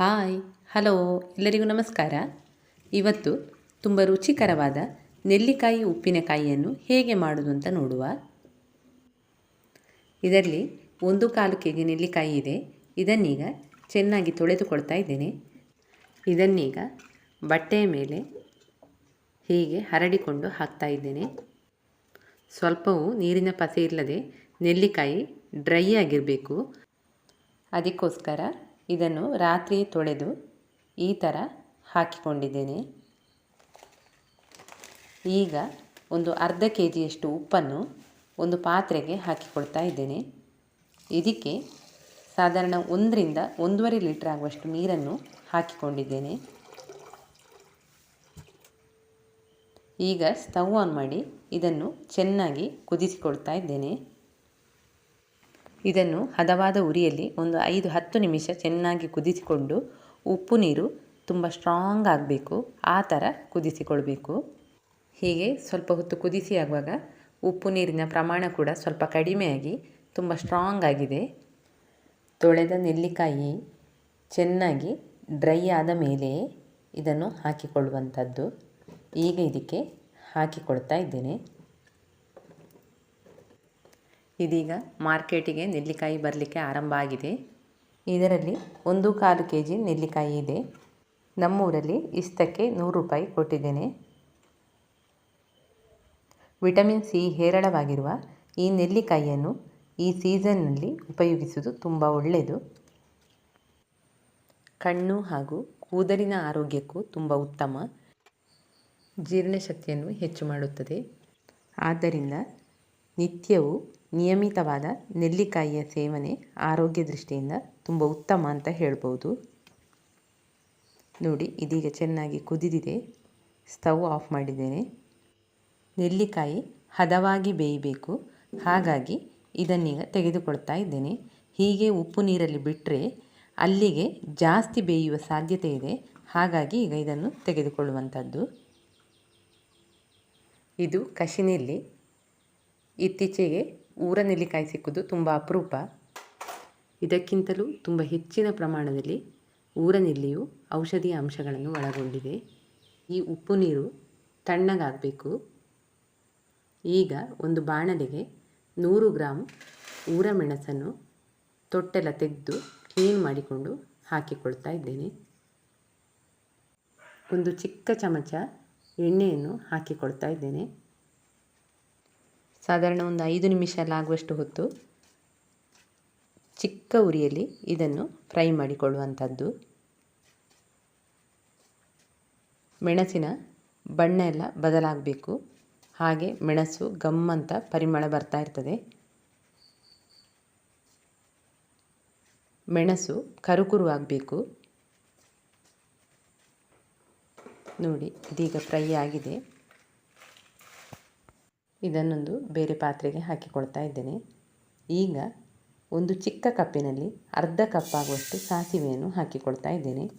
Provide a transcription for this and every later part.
Hi, hello, ಎಲ್ಲರಿಗೂ ನಮಸ್ಕಾರ. ಇವತ್ತು ತುಂಬ ರುಚಿಕರವಾದ ನೆಲ್ಲಿಕಾಯಿ ಉಪ್ಪಿನಕಾಯಿಯನ್ನು ಹೇಗೆ ಮಾಡೋದು ಅಂತ ನೋಡುವ. ಇದರಲ್ಲಿ ಒಂದು ಕಾಲು ಕೆ ಜಿ ನೆಲ್ಲಿಕಾಯಿ ಇದೆ. ಇದನ್ನೀಗ ಚೆನ್ನಾಗಿ ತೊಳೆದುಕೊಳ್ತಾ ಇದ್ದೇನೆ. ಇದನ್ನೀಗ ಬಟ್ಟೆಯ ಮೇಲೆ ಹೀಗೆ ಹರಡಿಕೊಂಡು ಹಾಕ್ತಾ ಇದ್ದೇನೆ. ಸ್ವಲ್ಪವೂ ನೀರಿನ ಪಸೆ ಇಲ್ಲದೆ ನೆಲ್ಲಿಕಾಯಿ ಡ್ರೈ ಆಗಿರಬೇಕು. ಅದಕ್ಕೋಸ್ಕರ ಇದನ್ನು ರಾತ್ರಿ ತೊಳೆದು ಈ ಥರ ಹಾಕಿಕೊಂಡಿದ್ದೇನೆ. ಈಗ ಒಂದು ಅರ್ಧ ಕೆ ಜಿಯಷ್ಟು ಉಪ್ಪನ್ನು ಒಂದು ಪಾತ್ರೆಗೆ ಹಾಕಿಕೊಳ್ತಾ ಇದ್ದೇನೆ. ಇದಕ್ಕೆ ಸಾಧಾರಣ ಒಂದರಿಂದ ಒಂದೂವರೆ ಲೀಟ್ರ್ ಆಗುವಷ್ಟು ನೀರನ್ನು ಹಾಕಿಕೊಂಡಿದ್ದೇನೆ. ಈಗ ಸ್ಟವ್ ಆನ್ ಮಾಡಿ ಇದನ್ನು ಚೆನ್ನಾಗಿ ಕುದಿಸಿಕೊಳ್ತಾ ಇದ್ದೇನೆ. ಇದನ್ನು ಹದವಾದ ಉರಿಯಲ್ಲಿ ಒಂದು ಐದು ಹತ್ತು ನಿಮಿಷ ಚೆನ್ನಾಗಿ ಕುದಿಸಿಕೊಂಡು ಉಪ್ಪು ನೀರು ತುಂಬ ಸ್ಟ್ರಾಂಗ್ ಆಗಬೇಕು, ಆ ಥರ ಕುದಿಸಿಕೊಳ್ಬೇಕು. ಹೀಗೆ ಸ್ವಲ್ಪ ಹೊತ್ತು ಕುದಿಸಿ ಆಗುವಾಗ ಉಪ್ಪು ನೀರಿನ ಪ್ರಮಾಣ ಕೂಡ ಸ್ವಲ್ಪ ಕಡಿಮೆಯಾಗಿ ತುಂಬ ಸ್ಟ್ರಾಂಗ್ ಆಗಿದೆ. ತೊಳೆದ ನೆಲ್ಲಿಕಾಯಿ ಚೆನ್ನಾಗಿ ಡ್ರೈ ಆದ ಮೇಲೆಯೇ ಇದನ್ನು ಹಾಕಿಕೊಳ್ಳುವಂಥದ್ದು. ಈಗ ಇದಕ್ಕೆ ಹಾಕಿಕೊಳ್ತಾ ಇದ್ದೇನೆ. ಇದೀಗ ಮಾರ್ಕೆಟಿಗೆ ನೆಲ್ಲಿಕಾಯಿ ಬರಲಿಕ್ಕೆ ಆರಂಭ ಆಗಿದೆ. ಇದರಲ್ಲಿ ಒಂದು ಕಾಲು ಕೆ ಜಿ ನೆಲ್ಲಿಕಾಯಿ ಇದೆ. ನಮ್ಮೂರಲ್ಲಿ ಇಷ್ಟಕ್ಕೆ ನೂರು ರೂಪಾಯಿ ಕೊಟ್ಟಿದ್ದೇನೆ. ವಿಟಮಿನ್ ಸಿ ಹೇರಳವಾಗಿರುವ ಈ ನೆಲ್ಲಿಕಾಯಿಯನ್ನು ಈ ಸೀಸನ್ನಲ್ಲಿ ಉಪಯೋಗಿಸುವುದು ತುಂಬ ಒಳ್ಳೆಯದು. ಕಣ್ಣು ಹಾಗೂ ಕೂದಲಿನ ಆರೋಗ್ಯಕ್ಕೂ ತುಂಬ ಉತ್ತಮ. ಜೀರ್ಣಶಕ್ತಿಯನ್ನು ಹೆಚ್ಚು ಮಾಡುತ್ತದೆ. ಆದ್ದರಿಂದ ನಿತ್ಯವೂ ನಿಯಮಿತವಾದ ನೆಲ್ಲಿಕಾಯಿಯ ಸೇವನೆ ಆರೋಗ್ಯ ದೃಷ್ಟಿಯಿಂದ ತುಂಬ ಉತ್ತಮ ಅಂತ ಹೇಳ್ಬೋದು. ನೋಡಿ, ಇದೀಗ ಚೆನ್ನಾಗಿ ಕುದಿದಿದೆ. ಸ್ಟವ್ ಆಫ್ ಮಾಡಿದ್ದೇನೆ. ನೆಲ್ಲಿಕಾಯಿ ಹದವಾಗಿ ಬೇಯಬೇಕು. ಹಾಗಾಗಿ ಇದನ್ನೀಗ ತೆಗೆದುಕೊಳ್ತಾ ಇದ್ದೇನೆ. ಹೀಗೆ ಉಪ್ಪು ನೀರಲ್ಲಿ ಬಿಟ್ಟರೆ ಅಲ್ಲಿಗೆ ಜಾಸ್ತಿ ಬೇಯುವ ಸಾಧ್ಯತೆ ಇದೆ. ಹಾಗಾಗಿ ಈಗ ಇದನ್ನು ತೆಗೆದುಕೊಳ್ಳುವಂಥದ್ದು. ಇದು ಕಶಿನೆಲ್ಲಿ ಇತ್ತೀಚೆಗೆ ಊರ ನೆಲ್ಲಿಕಾಯಿ ಸಿಕ್ಕೋದು ತುಂಬ ಅಪರೂಪ. ಇದಕ್ಕಿಂತಲೂ ತುಂಬ ಹೆಚ್ಚಿನ ಪ್ರಮಾಣದಲ್ಲಿ ಊರ ನೆಲ್ಲಿಯು ಔಷಧೀಯ ಅಂಶಗಳನ್ನು ಒಳಗೊಂಡಿದೆ. ಈ ಉಪ್ಪು ನೀರು ತಣ್ಣಗಾಗಬೇಕು. ಈಗ ಒಂದು ಬಾಣಲೆಗೆ ನೂರು ಗ್ರಾಮ್ ಊರ ಮೆಣಸನ್ನು ತೊಟ್ಟೆಲ್ಲ ತೆಗೆದು ಕ್ಲೀನ್ ಮಾಡಿಕೊಂಡು ಹಾಕಿಕೊಳ್ತಾ ಇದ್ದೇನೆ. ಒಂದು ಚಿಕ್ಕ ಚಮಚ ಎಣ್ಣೆಯನ್ನು ಹಾಕಿಕೊಳ್ತಾ ಇದ್ದೇನೆ. ಸಾಧಾರಣ ಒಂದು ಐದು ನಿಮಿಷ ಎಲ್ಲ ಆಗುವಷ್ಟು ಹೊತ್ತು ಚಿಕ್ಕ ಉರಿಯಲ್ಲಿ ಇದನ್ನು ಫ್ರೈ ಮಾಡಿಕೊಳ್ಳುವಂಥದ್ದು. ಮೆಣಸಿನ ಬಣ್ಣ ಎಲ್ಲ ಬದಲಾಗಬೇಕು. ಹಾಗೆ ಮೆಣಸು ಗಮ್ಮಂತ ಪರಿಮಳ ಬರ್ತಾ ಇರ್ತದೆ. ಮೆಣಸು ಕರುಕುರು ಆಗಬೇಕು. ನೋಡಿ, ಇದೀಗ ಫ್ರೈ ಆಗಿದೆ. ಇದನ್ನೊಂದು ಬೇರೆ ಪಾತ್ರೆಗೆ ಹಾಕಿಕೊಳ್ತಾ ಇದ್ದೇನೆ. ಈಗ ಒಂದು ಚಿಕ್ಕ ಕಪ್ಪಿನಲ್ಲಿ ಅರ್ಧ ಕಪ್ ಆಗುವಷ್ಟು ಸಾಸಿವೆಯನ್ನು ಹಾಕಿಕೊಳ್ತಾ ಇದ್ದೇನೆ.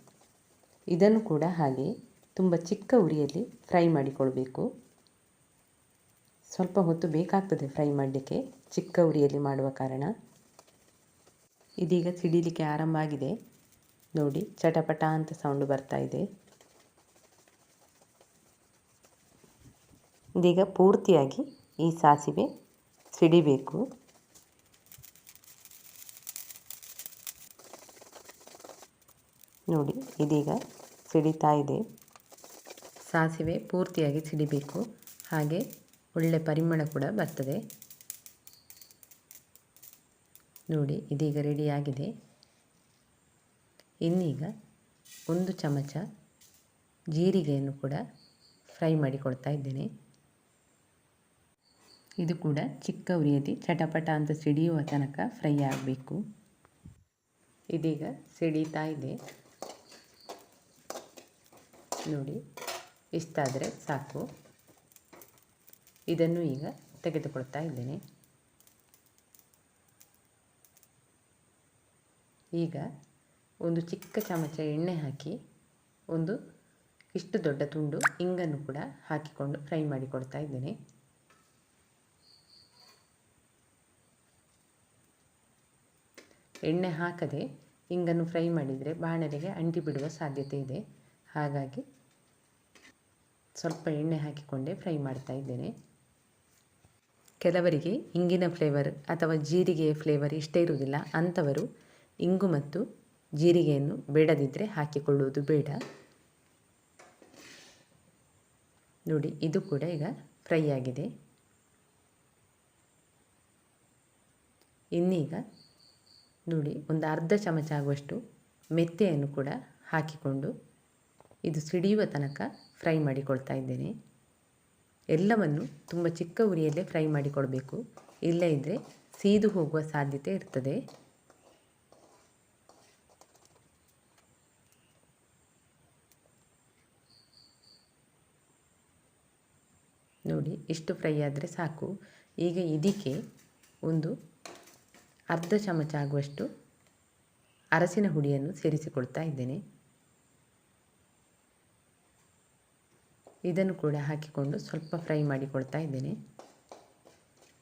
ಇದನ್ನು ಕೂಡ ಹಾಗೆ ತುಂಬ ಚಿಕ್ಕ ಉರಿಯಲ್ಲಿ ಫ್ರೈ ಮಾಡಿಕೊಳ್ಬೇಕು. ಸ್ವಲ್ಪ ಹೊತ್ತು ಬೇಕಾಗ್ತದೆ ಫ್ರೈ ಮಾಡಲಿಕ್ಕೆ, ಚಿಕ್ಕ ಉರಿಯಲ್ಲಿ ಮಾಡುವ ಕಾರಣ. ಇದೀಗ ಸಿಡಿಲಿಕ್ಕೆ ಆರಂಭ ಆಗಿದೆ. ನೋಡಿ, ಚಟಪಟ ಅಂತ ಸೌಂಡು ಬರ್ತಾ ಇದೆ. ಇದೀಗ ಪೂರ್ತಿಯಾಗಿ ಈ ಸಾಸಿವೆ ಸಿಡಿಬೇಕು. ನೋಡಿ, ಇದೀಗ ಸಿಡಿತಾ ಇದೆ. ಸಾಸಿವೆ ಪೂರ್ತಿಯಾಗಿ ಸಿಡಿಬೇಕು. ಹಾಗೆ ಒಳ್ಳೆ ಪರಿಮಳ ಕೂಡ ಬರ್ತದೆ. ನೋಡಿ, ಇದೀಗ ರೆಡಿಯಾಗಿದೆ ಇನ್ನೀಗ ಒಂದು ಚಮಚ ಜೀರಿಗೆಯನ್ನು ಕೂಡ ಫ್ರೈ ಮಾಡಿಕೊಳ್ತಾ ಇದ್ದೇನೆ. ಇದು ಕೂಡ ಚಿಕ್ಕ ಉರಿಯಲ್ಲಿ ಚಟಪಟ ಅಂತ ಸಿಡಿಯುವ ತನಕ ಫ್ರೈ ಆಗಬೇಕು. ಇದೀಗ ಸಿಡಿತಾ ಇದೆ. ನೋಡಿ, ಇಷ್ಟಾದರೆ ಸಾಕು. ಇದನ್ನು ಈಗ ತೆಗೆದುಕೊಳ್ತಾ ಇದ್ದೇನೆ. ಈಗ ಒಂದು ಚಿಕ್ಕ ಚಮಚ ಎಣ್ಣೆ ಹಾಕಿ, ಒಂದು ಇಷ್ಟು ದೊಡ್ಡ ತುಂಡು ಇಂಗನ್ನು ಕೂಡ ಹಾಕಿಕೊಂಡು ಫ್ರೈ ಮಾಡಿಕೊಡ್ತಾ ಇದ್ದೇನೆ. ಎಣ್ಣೆ ಹಾಕದೆ ಇಂಗನ್ನು ಫ್ರೈ ಮಾಡಿದರೆ ಬಾಣಲೆಗೆ ಅಂಟಿ ಬಿಡುವ ಸಾಧ್ಯತೆ ಇದೆ. ಹಾಗಾಗಿ ಸ್ವಲ್ಪ ಎಣ್ಣೆ ಹಾಕಿಕೊಂಡೇ ಫ್ರೈ ಮಾಡ್ತಾ ಇದ್ದೇನೆ. ಕೆಲವರಿಗೆ ಇಂಗಿನ ಫ್ಲೇವರ್ ಅಥವಾ ಜೀರಿಗೆಯ ಫ್ಲೇವರ್ ಇಷ್ಟ ಇರುವುದಿಲ್ಲ. ಅಂಥವರು ಇಂಗು ಮತ್ತು ಜೀರಿಗೆಯನ್ನು ಬೇಡದಿದ್ದರೆ ಹಾಕಿಕೊಳ್ಳುವುದು ಬೇಡ. ನೋಡಿ, ಇದು ಕೂಡ ಈಗ ಫ್ರೈ ಆಗಿದೆ. ಇನ್ನೀಗ ನೋಡಿ, ಒಂದು ಅರ್ಧ ಚಮಚ ಆಗುವಷ್ಟು ಮೆತ್ತೆಯನ್ನು ಕೂಡ ಹಾಕಿಕೊಂಡು ಇದು ಸಿಡಿಯುವ ತನಕ ಫ್ರೈ ಮಾಡಿಕೊಳ್ತಾ ಇದ್ದೇನೆ. ಎಲ್ಲವನ್ನು ತುಂಬ ಚಿಕ್ಕ ಉರಿಯಲ್ಲೇ ಫ್ರೈ ಮಾಡಿಕೊಡಬೇಕು ಇಲ್ಲ ಇದ್ದರೆ ಸೀದು ಹೋಗುವ ಸಾಧ್ಯತೆ ಇರ್ತದೆ. ನೋಡಿ ಇಷ್ಟು ಫ್ರೈ ಆದರೆ ಸಾಕು. ಈಗ ಇದಕ್ಕೆ ಒಂದು ಅರ್ಧ ಚಮಚ ಆಗುವಷ್ಟು ಅರಸಿನ ಹುಡಿಯನ್ನು ಸೇರಿಸಿಕೊಳ್ತಾ ಇದ್ದೇನೆ. ಇದನ್ನು ಕೂಡ ಹಾಕಿಕೊಂಡು ಸ್ವಲ್ಪ ಫ್ರೈ ಮಾಡಿಕೊಳ್ತಾ ಇದ್ದೇನೆ.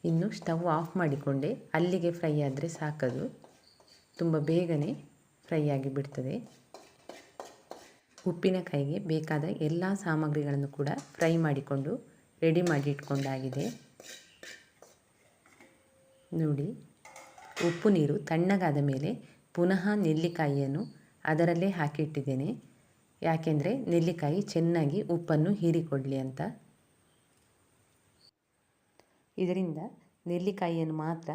ಇನ್ನು ಸ್ಟವ್ ಆಫ್ ಮಾಡಿಕೊಂಡೆ. ಅಲ್ಲಿಗೆ ಫ್ರೈ ಆದರೆ ಸಾಕದು. ತುಂಬ ಬೇಗನೆ ಫ್ರೈ ಆಗಿ ಬಿಡ್ತದೆ. ಉಪ್ಪಿನಕಾಯಿಗೆ ಬೇಕಾದ ಎಲ್ಲ ಸಾಮಗ್ರಿಗಳನ್ನು ಕೂಡ ಫ್ರೈ ಮಾಡಿಕೊಂಡು ರೆಡಿ ಮಾಡಿ ಇಟ್ಕೊಂಡಾಗಿದೆ. ನೋಡಿ ಉಪ್ಪು ನೀರು ತಣ್ಣಗಾದ ಮೇಲೆ ಪುನಃ ನೆಲ್ಲಿಕಾಯಿಯನ್ನು ಅದರಲ್ಲೇ ಹಾಕಿಟ್ಟಿದ್ದೇನೆ. ಯಾಕೆಂದರೆ ನೆಲ್ಲಿಕಾಯಿ ಚೆನ್ನಾಗಿ ಉಪ್ಪನ್ನು ಹೀರಿಕೊಡಲಿ ಅಂತ. ಇದರಿಂದ ನೆಲ್ಲಿಕಾಯಿಯನ್ನು ಮಾತ್ರ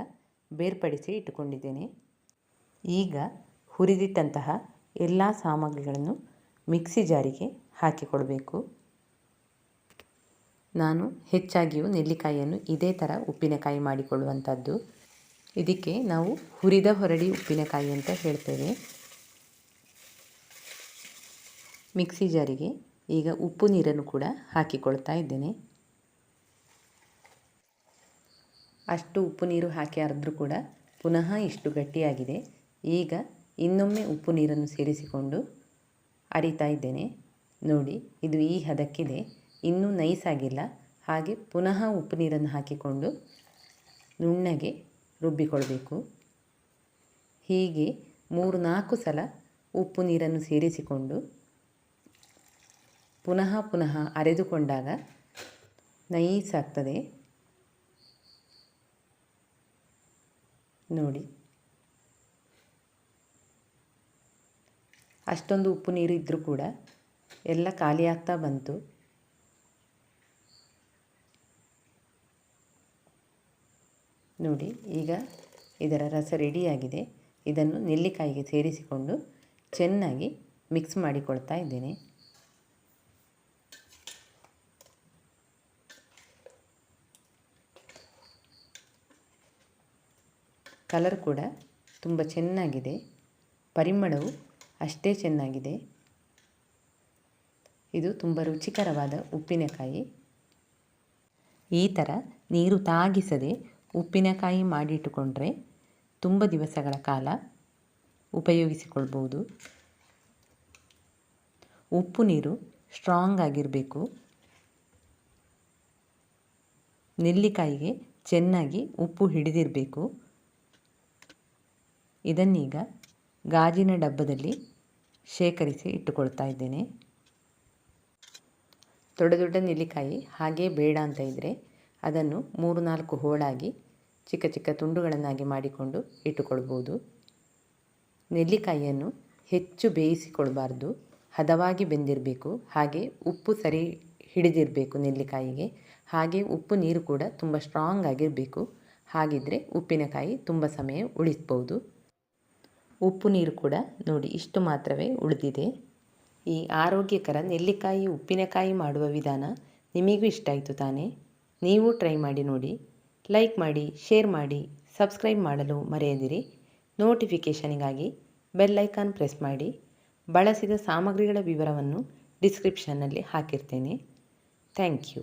ಬೇರ್ಪಡಿಸಿ ಇಟ್ಟುಕೊಂಡಿದ್ದೇನೆ. ಈಗ ಹುರಿದಿಟ್ಟಂತಹ ಎಲ್ಲ ಸಾಮಗ್ರಿಗಳನ್ನು ಮಿಕ್ಸಿ ಜಾರಿಗೆ ಹಾಕಿಕೊಡಬೇಕು ನಾನು ಹೆಚ್ಚಾಗಿಯೂ ನೆಲ್ಲಿಕಾಯಿಯನ್ನು ಇದೇ ಥರ ಉಪ್ಪಿನಕಾಯಿ ಮಾಡಿಕೊಳ್ಳುವಂಥದ್ದು. ಇದಕ್ಕೆ ನಾವು ಹುರಿದ ಹೊರಡಿ ಉಪ್ಪಿನಕಾಯಿ ಅಂತ ಹೇಳ್ತೇವೆ. ಮಿಕ್ಸಿ ಜಾರಿಗೆ ಈಗ ಉಪ್ಪು ನೀರನ್ನು ಕೂಡ ಹಾಕಿಕೊಳ್ತಾ ಇದ್ದೇನೆ. ಅಷ್ಟು ಉಪ್ಪು ನೀರು ಹಾಕಿ ಅರೆದ್ರೂ ಕೂಡ ಪುನಃ ಇಷ್ಟು ಗಟ್ಟಿಯಾಗಿದೆ. ಈಗ ಇನ್ನೊಮ್ಮೆ ಉಪ್ಪು ನೀರನ್ನು ಸೇರಿಸಿಕೊಂಡು ಅರಿತಾ ಇದ್ದೇನೆ. ನೋಡಿ, ಇದು ಈ ಹದಕ್ಕಿದೆ. ಇನ್ನೂ ನೈಸ್ ಆಗಿಲ್ಲ ಹಾಗೆ ಪುನಃ ಉಪ್ಪು ನೀರನ್ನು ಹಾಕಿಕೊಂಡು ನುಣ್ಣಗೆ ರುಬ್ಬಿಕೊಳ್ಬೇಕು. ಹೀಗೆ ಮೂರು ನಾಲ್ಕು ಸಲ ಉಪ್ಪು ನೀರನ್ನು ಸೇರಿಸಿಕೊಂಡು ಪುನಃ ಪುನಃ ಅರೆದುಕೊಂಡಾಗ ನೈಸ್ ಆಗ್ತದೆ ನೋಡಿ. ಅಷ್ಟೊಂದು ಉಪ್ಪು ನೀರು ಇದ್ದರೂ ಕೂಡ ಎಲ್ಲ ಖಾಲಿಯಾಗ್ತಾ ಬಂತು. ನೋಡಿ, ಈಗ ಇದರ ರಸ ರೆಡಿಯಾಗಿದೆ. ಇದನ್ನು ನೆಲ್ಲಿಕಾಯಿಗೆ ಸೇರಿಸಿಕೊಂಡು ಚೆನ್ನಾಗಿ ಮಿಕ್ಸ್ ಮಾಡಿಕೊಳ್ತಾ ಇದ್ದೇನೆ. ಕಲರ್ ಕೂಡ ತುಂಬ ಚೆನ್ನಾಗಿದೆ. ಪರಿಮಳವು ಅಷ್ಟೇ ಚೆನ್ನಾಗಿದೆ. ಇದು ತುಂಬ ರುಚಿಕರವಾದ ಉಪ್ಪಿನಕಾಯಿ. ಈ ಥರ ನೀರು ತಾಗಿಸದೆ ಉಪ್ಪಿನಕಾಯಿ ಮಾಡಿಟ್ಟುಕೊಂಡ್ರೆ ತುಂಬ ದಿವಸಗಳ ಕಾಲ ಉಪಯೋಗಿಸಿಕೊಳ್ಬೋದು. ಉಪ್ಪು ನೀರು ಸ್ಟ್ರಾಂಗ್ ಆಗಿರಬೇಕು. ನೆಲ್ಲಿಕಾಯಿಗೆ ಚೆನ್ನಾಗಿ ಉಪ್ಪು ಹಿಡಿದಿರಬೇಕು. ಇದನ್ನೀಗ ಗಾಜಿನ ಡಬ್ಬದಲ್ಲಿ ಶೇಖರಿಸಿ ಇಟ್ಟುಕೊಳ್ತಾ ಇದ್ದೇನೆ. ದೊಡ್ಡ ದೊಡ್ಡ ನೆಲ್ಲಿಕಾಯಿ ಹಾಗೇ ಬೇಡ ಅಂತ ಇದ್ದರೆ ಅದನ್ನು ಮೂರು ನಾಲ್ಕು ಹೋಳಾಗಿ ಚಿಕ್ಕ ಚಿಕ್ಕ ತುಂಡುಗಳನ್ನಾಗಿ ಮಾಡಿಕೊಂಡು ಇಟ್ಟುಕೊಳ್ಬೋದು. ನೆಲ್ಲಿಕಾಯಿಯನ್ನು ಹೆಚ್ಚು ಬೇಯಿಸಿಕೊಳ್ಬಾರ್ದು. ಹದವಾಗಿ ಬೆಂದಿರಬೇಕು. ಹಾಗೆ ಉಪ್ಪು ಸರಿ ಹಿಡಿದಿರಬೇಕು ನೆಲ್ಲಿಕಾಯಿಗೆ. ಹಾಗೆ ಉಪ್ಪು ನೀರು ಕೂಡ ತುಂಬ ಸ್ಟ್ರಾಂಗ್ ಆಗಿರಬೇಕು. ಹಾಗಿದ್ದರೆ ಉಪ್ಪಿನಕಾಯಿ ತುಂಬ ಸಮಯ ಉಳಿಸ್ಬೋದು. ಉಪ್ಪು ನೀರು ಕೂಡ ನೋಡಿ ಇಷ್ಟು ಮಾತ್ರವೇ ಉಳಿದಿದೆ. ಈ ಆರೋಗ್ಯಕರ ನೆಲ್ಲಿಕಾಯಿ, ಉಪ್ಪಿನಕಾಯಿ ಮಾಡುವ ವಿಧಾನ ನಿಮಗೂ ಇಷ್ಟ ಆಯಿತು ತಾನೇ? ನೀವು ಟ್ರೈ ಮಾಡಿ ನೋಡಿ. ಲೈಕ್ ಮಾಡಿ, ಶೇರ್ ಮಾಡಿ, ಸಬ್ಸ್ಕ್ರೈಬ್ ಮಾಡಲು ಮರೆಯದಿರಿ. ನೋಟಿಫಿಕೇಷನಿಗಾಗಿ ಬೆಲ್ ಐಕಾನ್ ಪ್ರೆಸ್ ಮಾಡಿ. ಬಳಸಿದ ಸಾಮಗ್ರಿಗಳ ವಿವರವನ್ನು ಡಿಸ್ಕ್ರಿಪ್ಷನ್ನಲ್ಲಿ ಹಾಕಿರ್ತೇನೆ. Thank you.